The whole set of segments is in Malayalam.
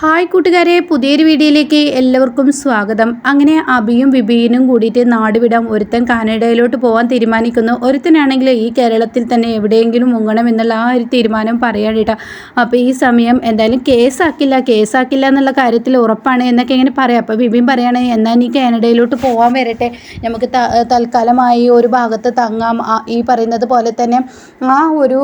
ഹായ് കൂട്ടുകാരെ പുതിയൊരു വീഡിയോയിലേക്ക് എല്ലാവർക്കും സ്വാഗതം. അങ്ങനെ അബിയും വിബീനും കൂടിയിട്ട് നാടുവിടാം ഒരുത്തൻ കാനഡയിലോട്ട് പോകാൻ തീരുമാനിക്കുന്നു. ഒരുത്തനാണെങ്കിൽ ഈ കേരളത്തിൽ തന്നെ എവിടെയെങ്കിലും മുങ്ങണം എന്നുള്ള ആ ഒരു തീരുമാനം പറയാൻ കേട്ടോ അപ്പോൾ ഈ സമയം എന്തായാലും കേസാക്കില്ല കേസാക്കില്ല എന്നുള്ള കാര്യത്തിൽ ഉറപ്പാണ് എന്നൊക്കെ ഇങ്ങനെ പറയാം. അപ്പോൾ ബിബിയും പറയാണ് എന്നാൽ നീ കാനഡയിലോട്ട് പോകാൻ വരട്ടെ. നമുക്ക് തൽക്കാലമായി ഒരു ഭാഗത്ത് തങ്ങാം. ഈ പറയുന്നത് പോലെ തന്നെ ആ ഒരു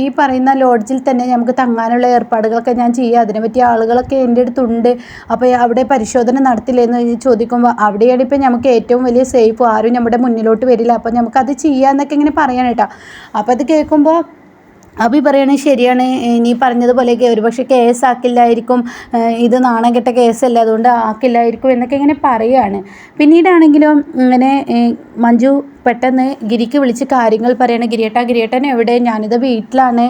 ഈ- പറയുന്ന ലോഡ്ജിൽ തന്നെ നമുക്ക് തങ്ങാനുള്ള ഏർപ്പാടുകളൊക്കെ ഞാൻ ചെയ്യാം. അതിനെപ്പറ്റി പറ്റിയ ആളുകളൊക്കെ എന്റെ അടുത്തുണ്ട്. അപ്പോൾ അവിടെ പരിശോധന നടത്തില്ലെന്ന് ചോദിക്കുമ്പോൾ അവിടെയാണ് ഇപ്പം നമുക്ക് ഏറ്റവും വലിയ സേഫ് ആരും നമ്മുടെ മുന്നിലോട്ട് വരില്ല. അപ്പോൾ നമുക്കത് ചെയ്യാമെന്നൊക്കെ ഇങ്ങനെ പറയാൻ കേട്ടോ. അപ്പോൾ അത് കേൾക്കുമ്പോൾ അഭി പറയണത് ശരിയാണ്. നീ പറഞ്ഞതുപോലെ ഒരുപക്ഷെ കേസ് ആക്കില്ലായിരിക്കും. ഇത് നാണം കെട്ട കേസല്ല. അതുകൊണ്ട് ആക്കില്ലായിരിക്കും എന്നൊക്കെ ഇങ്ങനെ പറയുകയാണ് പിന്നീടാണെങ്കിലും ഇങ്ങനെ മഞ്ജു പെട്ടെന്ന് ഗിരിക്ക് വിളിച്ച് കാര്യങ്ങൾ പറയണം. ഗിരിയേട്ടാ ഗിരിയേട്ടൻ എവിടെ? ഞാനിത് വീട്ടിലാണ്.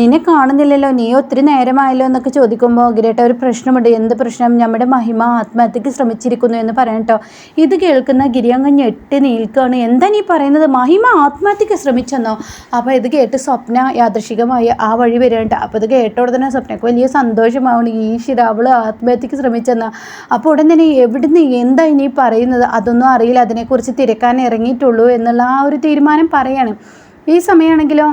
നിന്നെ കാണുന്നില്ലല്ലോ. നീ ഒത്തിരി നേരമായല്ലോ എന്നൊക്കെ ചോദിക്കുമ്പോൾ ഗിരിയേട്ട ഒരു പ്രശ്നമുണ്ട്. എന്ത് പ്രശ്നം? നമ്മുടെ മഹിമ ആത്മഹത്യക്ക് ശ്രമിച്ചിരിക്കുന്നു എന്ന് പറയട്ടോ ഇത് കേൾക്കുന്ന ഗിരി അങ്ങ് ഞെട്ടി നിൽക്കുകയാണ്. എന്താ നീ പറയുന്നത്? മഹിമ ആത്മഹത്യക്ക് ശ്രമിച്ചെന്നോ? അപ്പോൾ ഇത് കേട്ട് സ്വപ്ന യാദൃശികമായി ആ വഴി വരേണ്ട. അപ്പോൾ ഇത് കേട്ടോടെ തന്നെ സ്വപ്നക്ക് വലിയ സന്തോഷമാവണം. ഈശ്വര അവൾ ആത്മഹത്യക്ക് ശ്രമിച്ചെന്ന. അപ്പോൾ ഉടൻ തന്നെ എവിടുന്ന് എന്താ ഇനി പറയുന്നത്? അതൊന്നും അറിയില്ല. അതിനെക്കുറിച്ച് തിരക്കാൻ ഇറങ്ങിയിട്ടുള്ളൂ. എന്നുള്ള ആ ഒരു തീരുമാനം പറയാണ് ഈ സമയമാണെങ്കിലോ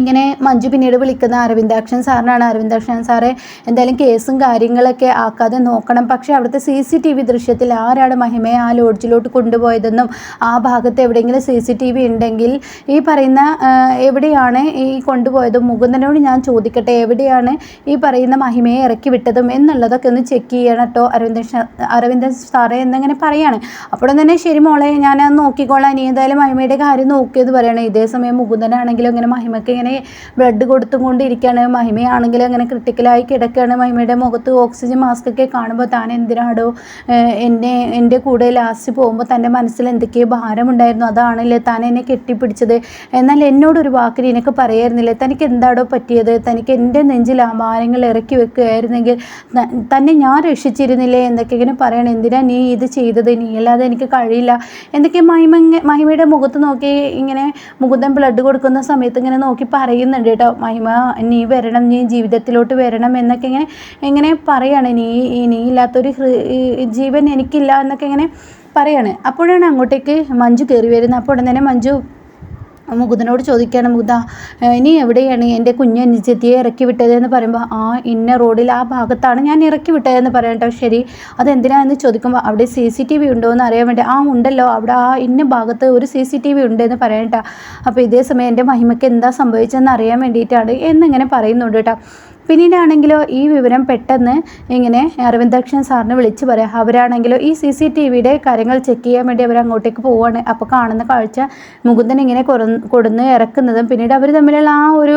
ഇങ്ങനെ മഞ്ജു പിന്നീട് വിളിക്കുന്ന അരവിന്ദാക്ഷൻ സാറിനാണ്. അരവിന്ദാക്ഷൻ സാറെ എന്തായാലും കേസും കാര്യങ്ങളൊക്കെ ആക്കാതെ നോക്കണം. പക്ഷേ അവിടുത്തെ സി സി ടി വി ദൃശ്യത്തിൽ ആരാണ് മഹിമയെ ആ ലോഡ്ജിലോട്ട് കൊണ്ടുപോയതെന്നും ആ ഭാഗത്ത് എവിടെയെങ്കിലും സി സി ടി വി ഉണ്ടെങ്കിൽ ഈ പറയുന്ന എവിടെയാണ് ഈ കൊണ്ടുപോയത്? മുകുന്ദനോട് ഞാൻ ചോദിക്കട്ടെ എവിടെയാണ് ഈ പറയുന്ന മഹിമയെ ഇറക്കി വിട്ടതും എന്നുള്ളതൊക്കെ ഒന്ന് ചെക്ക് ചെയ്യണം കേട്ടോ അരവിന്ദൻ അരവിന്ദ് സാറേ എന്നിങ്ങനെ പറയാണ്. അപ്പോൾ തന്നെ ശരി മോളെ ഞാൻ നോക്കിക്കോളാം. ഇനി എന്തായാലും മഹിമയുടെ കാര്യം നോക്കിയത് പറയണേ. ഇതേ സമയം മുകുന്ദനാണെങ്കിലും ഇങ്ങനെ മഹിമയ്ക്ക് ഇങ്ങനെ ബ്ലഡ് കൊടുത്തും കൊണ്ടിരിക്കുകയാണ്. മഹിമയാണെങ്കിൽ അങ്ങനെ ക്രിട്ടിക്കലായി കിടക്കുകയാണ്. മഹിമയുടെ മുഖത്ത് ഓക്സിജൻ മാസ്ക് ഒക്കെ കാണുമ്പോൾ താൻ എന്തിനാടോ എന്നെ എന്റെ കൂടെ ലാസ്റ്റ് പോകുമ്പോൾ തന്റെ മനസ്സിൽ എന്തൊക്കെയോ ഭാരമുണ്ടായിരുന്നു. അതാണല്ലേ താൻ എന്നെ കെട്ടിപ്പിടിച്ചത്. എന്നാൽ എന്നോട് ഒരു വാക്ക് നിനക്ക് പറയായിരുന്നില്ലേ തനിക്ക് എന്താടോ പറ്റിയത്? തനിക്ക് എന്റെ നെഞ്ചിൽ ആ ഭാരങ്ങൾ ഇറക്കി വെക്കുകയായിരുന്നെങ്കിൽ തന്നെ ഞാൻ രക്ഷിച്ചിരുന്നില്ലേ എന്നൊക്കെ ഇങ്ങനെ പറയണം. എന്തിനാ നീ ഇത് ചെയ്തത്? നീ അല്ലാതെ എനിക്ക് കഴിയില്ല. എന്തൊക്കെ മഹിമ മഹിമയുടെ മുഖത്ത് നോക്കി ഇങ്ങനെ മുകുന്ദൻ ബ്ലഡ് കൊടുക്കുന്ന സമയത്ത് ഇങ്ങനെ നോക്കി പറയുന്നുണ്ട് കേട്ടോ മഹിമ നീ വരണം നീ ജീവിതത്തിലോട്ട് വരണം എന്നൊക്കെ ഇങ്ങനെ ഇങ്ങനെ പറയാണ്. നീ നീ ഇല്ലാത്തൊരു ജീവൻ എനിക്കില്ല എന്നൊക്കെ ഇങ്ങനെ പറയാണ്. അപ്പോഴാണ് അങ്ങോട്ടേക്ക് മഞ്ജു കയറി വരുന്നത്. അപ്പോൾ ഉടൻ തന്നെ മഞ്ജു മുകുന്ദനോട് ചോദിക്കുകയാണ് മുകുന്ദ ഇനി എവിടെയാണ് എന്റെ കുഞ്ഞ് അനുജത്തിയെ ഇറക്കി വിട്ടതെന്ന് പറയുമ്പോൾ ആ ഇന്ന റോഡിൽ ആ ഭാഗത്താണ് ഞാൻ ഇറക്കി വിട്ടതെന്ന് പറയട്ടോ ശരി അതെന്തിനാണെന്ന് ചോദിക്കുമ്പോൾ അവിടെ സി സി ടി വി ഉണ്ടോ എന്ന് അറിയാൻ വേണ്ടി. ആ ഉണ്ടല്ലോ അവിടെ ആ ഇന്ന ഭാഗത്ത് ഒരു സി സി ടി വി ഉണ്ടെന്ന് പറയട്ടോ അപ്പോൾ ഇതേ സമയം എന്റെ മഹിമയ്ക്ക് എന്താ സംഭവിച്ചതെന്ന് അറിയാൻ വേണ്ടിയിട്ടാണ് എന്നിങ്ങനെ പറയുന്നുണ്ട് കേട്ടോ. പിന്നീടാണെങ്കിലോ ഈ വിവരം പെട്ടെന്ന് ഇങ്ങനെ അരവിന്ദാക്ഷൻ സാറിന് വിളിച്ച് പറയാം. അവരാണെങ്കിലോ ഈ സി സി ടി വിയുടെ കാര്യങ്ങൾ ചെക്ക് ചെയ്യാൻ വേണ്ടി അവർ അങ്ങോട്ടേക്ക് പോവുകയാണ് അപ്പോൾ കാണുന്ന കാഴ്ച മുകുന്ദൻ ഇങ്ങനെ കൊടുന്ന് ഇറക്കുന്നതും പിന്നീട് അവർ തമ്മിലുള്ള ആ ഒരു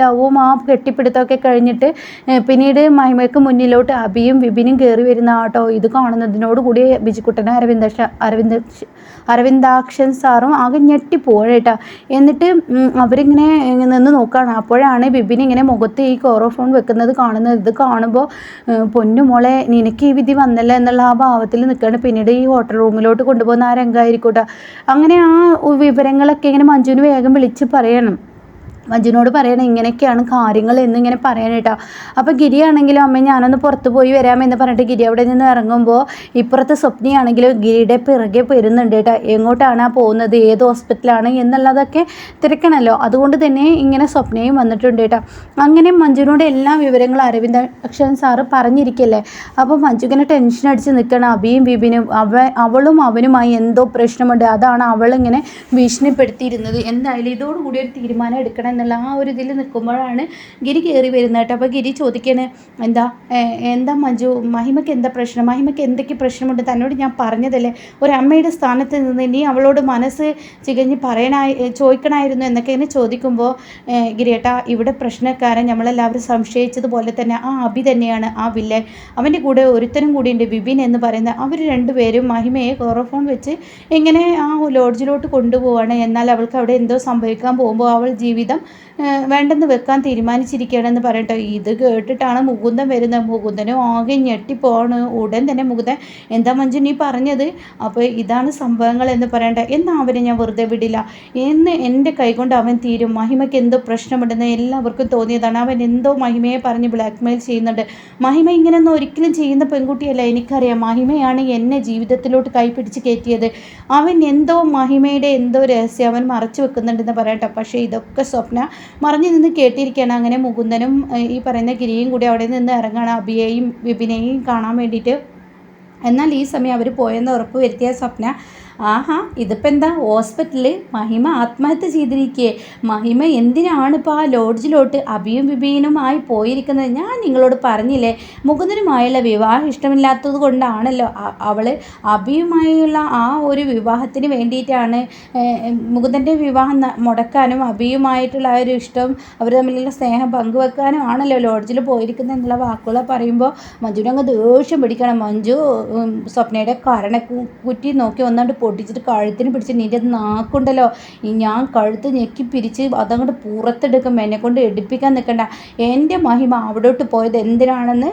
ലവും ആ കെട്ടിപ്പിടുത്തമൊക്കെ കഴിഞ്ഞിട്ട് പിന്നീട് മഹിമയ്ക്ക് മുന്നിലോട്ട് അബിയും വിപിനും കയറി വരുന്ന ആട്ടോ ഇത് കാണുന്നതിനോടുകൂടി ബിജുക്കുട്ടൻ അരവിന്ദ അരവിന്ദ അരവിന്ദാക്ഷൻ സാറും ആകെ ഞെട്ടിപ്പോവാണ് കേട്ടോ. എന്നിട്ട് അവരിങ്ങനെ നിന്ന് നോക്കുകയാണ് അപ്പോഴാണ് ബിബിൻ ഇങ്ങനെ മുഖത്ത് ഈ കോറോഫോൺ വെക്കുന്നത് കാണുന്നത്. ഇത് കാണുമ്പോൾ പൊന്നു മോളെ നിനക്ക് ഈ വിധി വന്നല്ല എന്നുള്ള ആ ഭാവത്തിൽ നിൽക്കുകയാണ്. പിന്നീട് ഈ ഹോട്ടൽ റൂമിലോട്ട് കൊണ്ടുപോകുന്ന ആ രംഗമായിരിക്കൂട്ടോ അങ്ങനെ ആ വിവരങ്ങളൊക്കെ ഇങ്ങനെ മഞ്ജുവിന് വേഗം വിളിച്ച് പറയണം. മഞ്ജുവിനോട് പറയണം ഇങ്ങനെയൊക്കെയാണ് കാര്യങ്ങൾ എന്നിങ്ങനെ പറയാനേട്ടോ അപ്പോൾ ഗിരിയാണെങ്കിലും അമ്മ ഞാനൊന്ന് പുറത്ത് പോയി വരാമെന്ന് പറഞ്ഞിട്ട് ഗിരി അവിടെ നിന്ന് ഇറങ്ങുമ്പോൾ ഇപ്പുറത്തെ സ്വപ്നയാണെങ്കിലും ഗിരിയുടെ പിറകെ പെരുന്നുണ്ട് കേട്ടോ എങ്ങോട്ടാണ് ആ പോകുന്നത്? ഏത് ഹോസ്പിറ്റലാണ്? എന്നുള്ളതൊക്കെ തിരക്കണമല്ലോ അതുകൊണ്ട് തന്നെ ഇങ്ങനെ സ്വപ്നയും വന്നിട്ടുണ്ട് കേട്ടോ അങ്ങനെ മഞ്ജുനോട് എല്ലാ വിവരങ്ങളും അരവിന്ദ അക്ഷൻ സാറ് പറഞ്ഞിരിക്കല്ലേ? അപ്പോൾ മഞ്ജു ഇങ്ങനെ ടെൻഷൻ അടിച്ച് നിൽക്കണം. അബിയും ബിബിനും അവ അവളും അവനുമായി എന്തോ പ്രശ്നമുണ്ട്. അതാണ് അവളിങ്ങനെ ഭീഷണിപ്പെടുത്തിയിരുന്നത്. എന്തായാലും ഇതോടുകൂടി ഒരു തീരുമാനം എടുക്കണം എന്നുള്ള ആ ഒരു ഇതിൽ നിൽക്കുമ്പോഴാണ് ഗിരി കയറി വരുന്നത് കേട്ടോ. അപ്പോൾ ഗിരി ചോദിക്കണേ എന്താ എന്താ മഞ്ജു മഹിമയ്ക്ക് എന്താ പ്രശ്നം? മഹിമയ്ക്ക് എന്തൊക്കെ പ്രശ്നമുണ്ട്? തന്നോട് ഞാൻ പറഞ്ഞതല്ലേ. ഒരു അമ്മയുടെ സ്ഥാനത്ത് നിന്ന് ഇനി അവളോട് മനസ്സ് ചികഞ്ഞ് പറയണായി ചോദിക്കണമായിരുന്നു എന്നൊക്കെ ഇങ്ങനെ ചോദിക്കുമ്പോൾ ഗിരിയേട്ടാ ഇവിടെ പ്രശ്നക്കാരൻ നമ്മളെല്ലാവരും സംശയിച്ചതുപോലെ തന്നെ ആ അഭി തന്നെയാണ് ആ വില്ലൻ. അവന്റെ കൂടെ ഒരുത്തനും കൂടിയുണ്ട് വിപിൻ എന്ന് പറയുന്ന അവർ രണ്ടുപേരും മഹിമയെ കോറോഫോൺ വെച്ച് എങ്ങനെ ആ ലോഡ്ജിലോട്ട് കൊണ്ടുപോവാണ്. എന്നാൽ അവൾക്ക് അവിടെ എന്തോ സംഭവിക്കാൻ പോകുമ്പോൾ അവൾ ജീവിതം വേണ്ടെന്ന് വെക്കാൻ തീരുമാനിച്ചിരിക്കുകയാണെന്ന് പറയട്ടോ. ഇത് കേട്ടിട്ടാണ് മുകുന്ദൻ വരുന്നത്. മുകുന്ദനും ആകെ ഞെട്ടിപ്പോണ് ഉടൻ തന്നെ മുകുന്ദൻ എന്താ മഞ്ജു നീ പറഞ്ഞത്? അപ്പോൾ ഇതാണ് സംഭവങ്ങൾ എന്ന് പറയണ്ട എന്നാൽ അവനെ ഞാൻ വെറുതെ വിടില്ല. എന്ന് എന്റെ കൈകൊണ്ട് അവൻ തീരും. മഹിമയ്ക്ക് എന്തോ പ്രശ്നമുണ്ടെന്ന് എല്ലാവർക്കും തോന്നിയതാണ്. അവൻ എന്തോ മഹിമയെ പറഞ്ഞ് ബ്ലാക്ക്മെയിൽ ചെയ്യുന്നുണ്ട്. മഹിമ ഇങ്ങനെയൊന്നും ഒരിക്കലും ചെയ്യുന്ന പെൺകുട്ടിയല്ല എനിക്കറിയാം. മഹിമയാണ് എന്നെ ജീവിതത്തിലോട്ട് കൈപിടിച്ച് കയറ്റിയത്. അവൻ എന്തോ മഹിമയുടെ എന്തോ രഹസ്യം അവൻ മറച്ചു വെക്കുന്നുണ്ടെന്ന് പറയട്ടെ. പക്ഷേ ഇതൊക്കെ സ്വപ്ന മറിഞ്ഞു നിന്ന് കേട്ടിരിക്കുകയാണ് അങ്ങനെ മുകുന്ദനും ഈ പറയുന്ന ഗിരിയും കൂടി അവിടെ നിന്ന് ഇറങ്ങുകയാണ് അഭിയെയും വിപിനെയും കാണാൻ വേണ്ടിയിട്ട്. എന്നാൽ ഈ സമയം അവർ പോയെന്ന് ഉറപ്പ് വരുത്തിയ സ്വപ്ന ആഹാ ഇതിപ്പോൾ എന്താ ഹോസ്പിറ്റലിൽ മഹിമ ആത്മഹത്യ ചെയ്തിരിക്കേ. മഹിമ എന്തിനാണ് ഇപ്പോൾ ആ ലോഡ്ജിലോട്ട് അഭിയും വിഭീനുമായി പോയിരിക്കുന്നത്? ഞാൻ നിങ്ങളോട് പറഞ്ഞില്ലേ മുകുന്ദനുമായുള്ള വിവാഹം ഇഷ്ടമില്ലാത്തത് കൊണ്ടാണല്ലോ അവൾ അഭിയുമായുള്ള ആ ഒരു വിവാഹത്തിന് വേണ്ടിയിട്ടാണ് മുകുന്ദന്റെ വിവാഹം മുടക്കാനും അഭിയുമായിട്ടുള്ള ആ ഒരു ഇഷ്ടം അവർ തമ്മിലുള്ള സ്നേഹം പങ്കുവെക്കാനും ആണല്ലോ ലോഡ്ജിൽ പോയിരിക്കുന്നത് എന്നുള്ള വാക്കുകൾ പറയുമ്പോൾ മഞ്ജുവിനെ അങ്ങ് ദേഷ്യം പിടിക്കണം. മഞ്ജു സ്വപ്നയുടെ കരണ കുറ്റി നോക്കി ഒന്നാണ്ട് പൊട്ടിച്ചിട്ട് കഴുത്തിന് പിടിച്ച് നിന്റെ നാക്കുണ്ടല്ലോ. ഞാൻ കഴുത്ത് ഞെക്കി പിരിച്ച് അതങ്ങോട്ട് പുറത്തെടുക്കും. എന്നെ കൊണ്ട് എടുപ്പിക്കാൻ നിൽക്കണ്ട എന്റെ മഹിമ അവിടോട്ട് പോയത് എന്തിനാണെന്ന്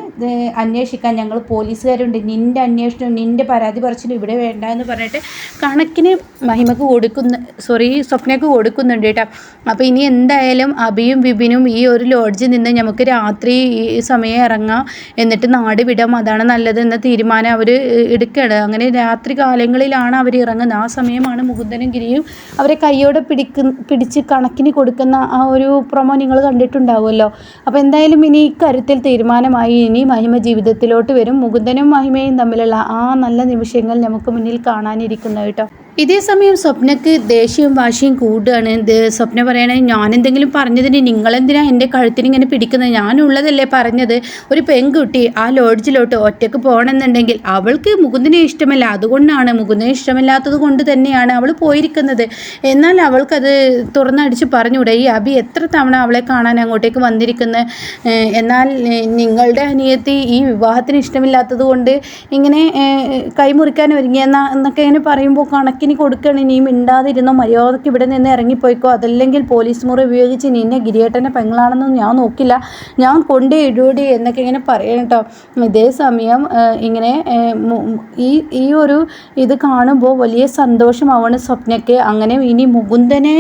അന്വേഷിക്കാൻ ഞങ്ങൾ പോലീസുകാരുണ്ട്. നിന്റെ അന്വേഷണം നിന്റെ പരാതി പറച്ചിലും ഇവിടെ വേണ്ട എന്ന് പറഞ്ഞിട്ട് കണക്കിന് മഹിമക്ക് കൊടുക്കുന്ന സോറി സ്വപ്നക്ക് കൊടുക്കുന്നുണ്ട് കേട്ടോ. അപ്പോൾ ഇനി എന്തായാലും അഭിയും വിപിനും ഈ ഒരു ലോഡ്ജിൽ നിന്ന് നമുക്ക് രാത്രി ഈ സമയം ഇറങ്ങാം. എന്നിട്ട് നാട് വിടാം. അതാണ് നല്ലത് എന്ന തീരുമാനം അവർ എടുക്കുകയാണ് അങ്ങനെ രാത്രി കാലങ്ങളിലാണ് അവർ ഇറങ്ങുന്നത് ആ സമയമാണ് മുകുന്ദനും ഗിരിയും അവരെ കൈയോടെ പിടിക്ക പിടിച്ച് കണക്കിന് കൊടുക്കുന്ന ആ ഒരു പ്രൊമോ നിങ്ങൾ കണ്ടിട്ടുണ്ടാവുമല്ലോ. അപ്പോൾ എന്തായാലും ഇനി ഇക്കാര്യത്തിൽ തീരുമാനമായി. ഇനി മഹിമ ജീവിതത്തിലോട്ട് വരും. മുകുന്ദനും മഹിമയും തമ്മിലുള്ള ആ നല്ല നിമിഷങ്ങൾ നമുക്ക് മുന്നിൽ കാണാനിരിക്കുന്നു കേട്ടോ. ഇതേ സമയം സ്വപ്നക്ക് ദേഷ്യവും വാശിയും കൂടുകയാണ്. ഇത് സ്വപ്ന പറയണേ ഞാൻ എന്തെങ്കിലും പറഞ്ഞതിന് നിങ്ങളെന്തിനാ എന്റെ കഴുത്തിന് ഇങ്ങനെ പിടിക്കുന്നത്? ഞാനുള്ളതല്ലേ പറഞ്ഞത്. ഒരു പെൺകുട്ടി ആ ലോഡ്ജിലോട്ട് ഒറ്റയ്ക്ക് പോകണമെന്നുണ്ടെങ്കിൽ അവൾക്ക് മുകുന്ദനെ ഇഷ്ടമല്ല. അതുകൊണ്ടാണ് മുകുന്ദനെ ഇഷ്ടമില്ലാത്തത് കൊണ്ട് തന്നെയാണ് അവൾ പോയിരിക്കുന്നത്. എന്നാൽ അവൾക്കത് തുറന്നടിച്ച് പറഞ്ഞുകൂടെ? ഈ അബി എത്ര തവണ അവളെ കാണാൻ അങ്ങോട്ടേക്ക് വന്നിരിക്കുന്നത് എന്നാൽ നിങ്ങളുടെ അനിയത്തി ഈ വിവാഹത്തിന് ഇഷ്ടമില്ലാത്തത് കൊണ്ട് ഇങ്ങനെ കൈമുറിക്കാൻ ഒരുങ്ങിയെന്നാ എന്നൊക്കെ ഇങ്ങനെ പറയുമ്പോൾ കണക്കിന് കൊടുക്കണം. നീ മിണ്ടാതിരുന്നോ? മര്യാദയ്ക്ക് ഇവിടെ നിന്ന് ഇറങ്ങിപ്പോയിക്കോ? അതല്ലെങ്കിൽ പോലീസ് മുറി ഉപയോഗിച്ച് നിന്നെ ഗിരിയേട്ടന്റെ പെങ്ങളാണെന്നൊന്നും ഞാൻ നോക്കില്ല. ഞാൻ കൊണ്ടേ ഇടൂടി എന്നൊക്കെ ഇങ്ങനെ പറയണം കേട്ടോ ഇതേ സമയം ഇങ്ങനെ ഈ ഈ ഒരു ഇത് കാണുമ്പോൾ വലിയ സന്തോഷമാവാണ് സ്വപ്നയ്ക്ക്. അങ്ങനെ ഇനി മുകുന്ദനെ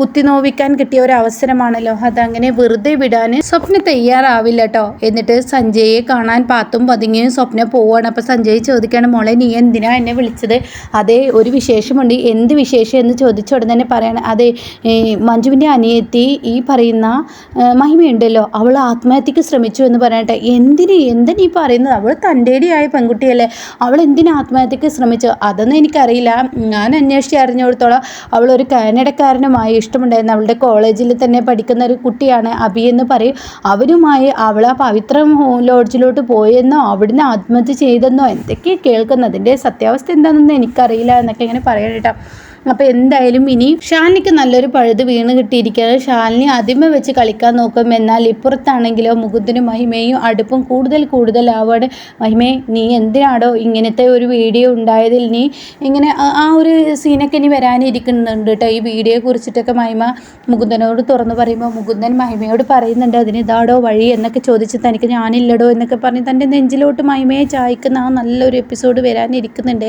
കുത്തി നോവിക്കാൻ കിട്ടിയ ഒരു അവസരമാണല്ലോ. അതങ്ങനെ വെറുതെ വിടാൻ സ്വപ്ന തയ്യാറാവില്ല കേട്ടോ എന്നിട്ട് സഞ്ജയെ കാണാൻ പാത്തും പതുങ്ങിയും സ്വപ്ന പോവാണ്. അപ്പോൾ സഞ്ജയ് ചോദിക്കുകയാണ് മോളെ നീ എന്തിനാ എന്നെ വിളിച്ചത്? അതേ ഒരു വിശേഷമുണ്ട്. എന്ത് വിശേഷം എന്ന് ചോദിച്ച ഉടൻ തന്നെ പറയണം. അതെ മഞ്ജുവിന്റെ അനിയത്തി ഈ പറയുന്ന മഹിമയുണ്ടല്ലോ. അവൾ ആത്മഹത്യക്ക് ശ്രമിച്ചു എന്ന് പറയട്ടെ എന്തിന് എന്തിനീ പറയുന്നത്? അവൾ തന്റെടിയായ പെൺകുട്ടിയല്ലേ. അവൾ എന്തിനു ആത്മഹത്യക്ക് ശ്രമിച്ചു? അതൊന്നും എനിക്കറിയില്ല. ഞാൻ അന്വേഷിച്ച് അറിഞ്ഞിടത്തോളം അവൾ ഒരു കാനഡക്കാരനുമായി ഇഷ്ടമുണ്ടായിരുന്നു. അവളുടെ കോളേജിൽ തന്നെ പഠിക്കുന്ന ഒരു കുട്ടിയാണ് അബി എന്ന് പറയും. അവരുമായി അവൾ ആ പവിത്ര ലോഡ്ജിലോട്ട് പോയെന്നോ അവിടുന്ന് ആത്മഹത്യ ചെയ്തെന്നോ എന്തൊക്കെയാണ് കേൾക്കുന്നത്? അതിന്റെ സത്യാവസ്ഥ എന്താണെന്ന് എനിക്കറിയില്ല എന്നൊക്കെ ഇങ്ങനെ പറയണം കേട്ടോ അപ്പോൾ എന്തായാലും ഇനി ഷാലിനിക്ക് നല്ലൊരു പഴുത് വീണ് കിട്ടിയിരിക്കുകയാണ്. ഷാലിനി ആദ്യമേ വെച്ച് കളിക്കാൻ നോക്കും. എന്നാൽ ഇപ്പുറത്താണെങ്കിലോ മുകുന്ദനും മഹിമയും അടുപ്പം കൂടുതൽ കൂടുതൽ കൂടുതലാവാണ്. മഹിമേ നീ എന്തിനാടോ ഇങ്ങനത്തെ ഒരു വീഡിയോ ഉണ്ടായതിൽ നീ ഇങ്ങനെ ആ ഒരു സീനൊക്കെ ഇനി വരാനിരിക്കുന്നുണ്ട് കേട്ടോ ഈ വീഡിയോയെ കുറിച്ചിട്ടൊക്കെ മഹിമ മുകുന്ദനോട് തുറന്നു പറയുമ്പോൾ മുകുന്ദൻ മഹിമയോട് പറയുന്നുണ്ട് അതിന് ഇതാടോ വഴി? എന്നൊക്കെ ചോദിച്ച് തനിക്ക് ഞാനില്ലടോ എന്നൊക്കെ പറഞ്ഞ് തന്റെ നെഞ്ചിലോട്ട് മഹിമയെ ചായ്ക്കുന്ന ആ നല്ലൊരു എപ്പിസോഡ് വരാനിരിക്കുന്നുണ്ട്.